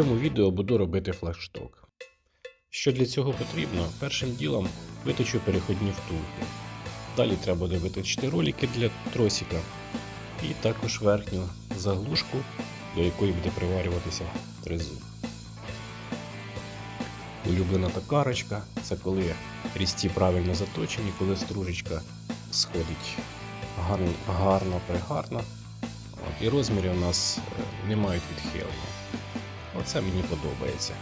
цьому відео буду робити флагшток. Що для цього потрібно? Першим ділом виточу переходні втулки. Далі треба буде виточити ролики для тросика і також верхню заглушку, до якої буде приварюватися тризуб. Улюблена токарочка це коли різці правильно заточені, коли стружечка сходить гарно, гарно. І розміри у нас е, не мають відхилення. Оце мені подобається.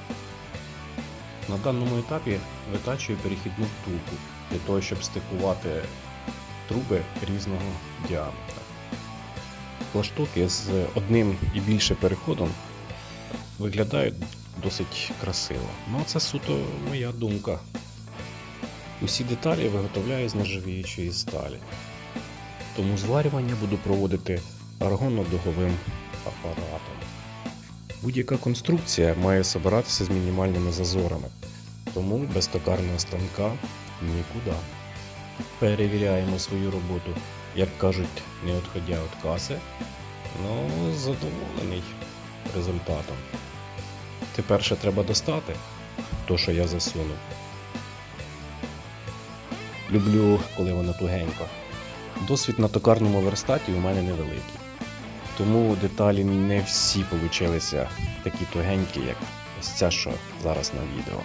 На даному етапі витачую перехідну втулку для того, щоб стикувати труби різного діаметра. Флаштоки з одним і більше переходом виглядають досить красиво. Ну, це суто моя думка. Усі деталі виготовляю з нержавіючої сталі. Тому зварювання буду проводити аргонно-дуговим апаратом. Будь-яка конструкція має збиратися з мінімальними зазорами, тому без токарного станка нікуди. Перевіряємо свою роботу, як кажуть, не відходя від каси, ну задоволений результатом. Тепер ще треба достати то, що я засунув. Люблю, коли воно тугенько. Досвід на токарному верстаті у мене невеликий. Тому деталі не всі получилися такі тугенькі, як ось ця, що зараз на відео.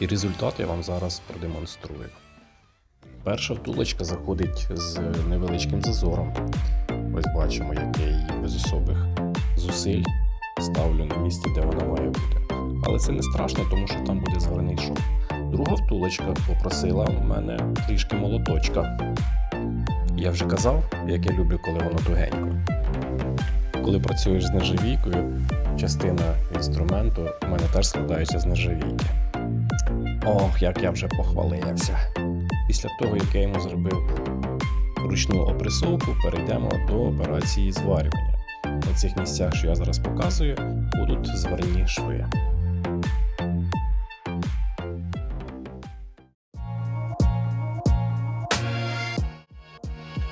І результат я вам зараз продемонструю. Перша втулочка заходить з невеличким зазором. Ось бачимо, як я її без особих зусиль ставлю на місце, де вона має бути. Але це не страшно, тому що там буде зварений шов. Друга втулочка попросила у мене трішки молоточка. Я вже казав, як я люблю, коли воно тугенько. Коли працюєш з нержавійкою, частина інструменту у мене теж складається з нержавійки. Ох, як я вже похвалився. Після того, як я йому зробив ручну опресовку, перейдемо до операції зварювання. На цих місцях, що я зараз показую, будуть зварні шви.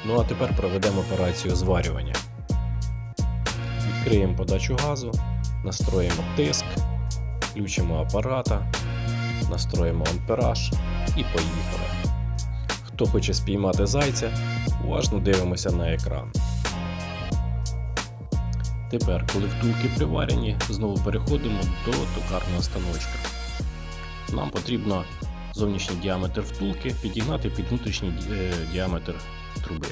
Ну а тепер проведемо операцію зварювання. Відкриємо подачу газу, настроїмо тиск, включимо апарата, настроїмо ампераж і поїхали. Хто хоче спіймати зайця, уважно дивимося на екран. Тепер, коли втулки приварені, знову переходимо до токарного станочка. Нам потрібно зовнішній діаметр втулки підігнати під внутрішній е, діаметр труби.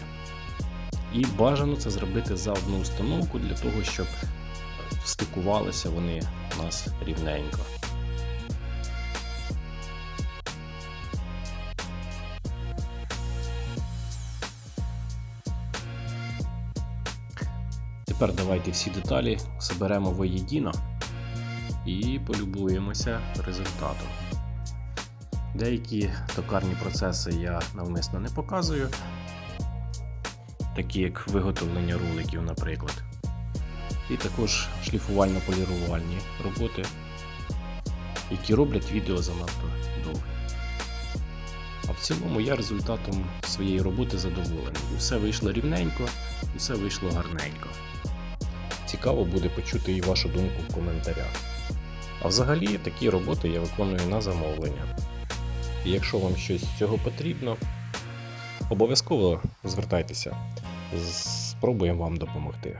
І бажано це зробити за одну установку для того, щоб стикувалися вони у нас рівненько. Тепер давайте всі деталі зберемо воєдіно і полюбуємося результатом. Деякі токарні процеси я навмисно не показую, такі як виготовлення роликів, наприклад. І також шліфувально-полірувальні роботи, які роблять відео занадто довго. А в цілому я результатом своєї роботи задоволений. Все вийшло рівненько, і все вийшло гарненько. Цікаво буде почути і вашу думку в коментарях. А взагалі такі роботи я виконую на замовлення. І якщо вам щось з цього потрібно, обов'язково звертайтеся, спробуємо вам допомогти.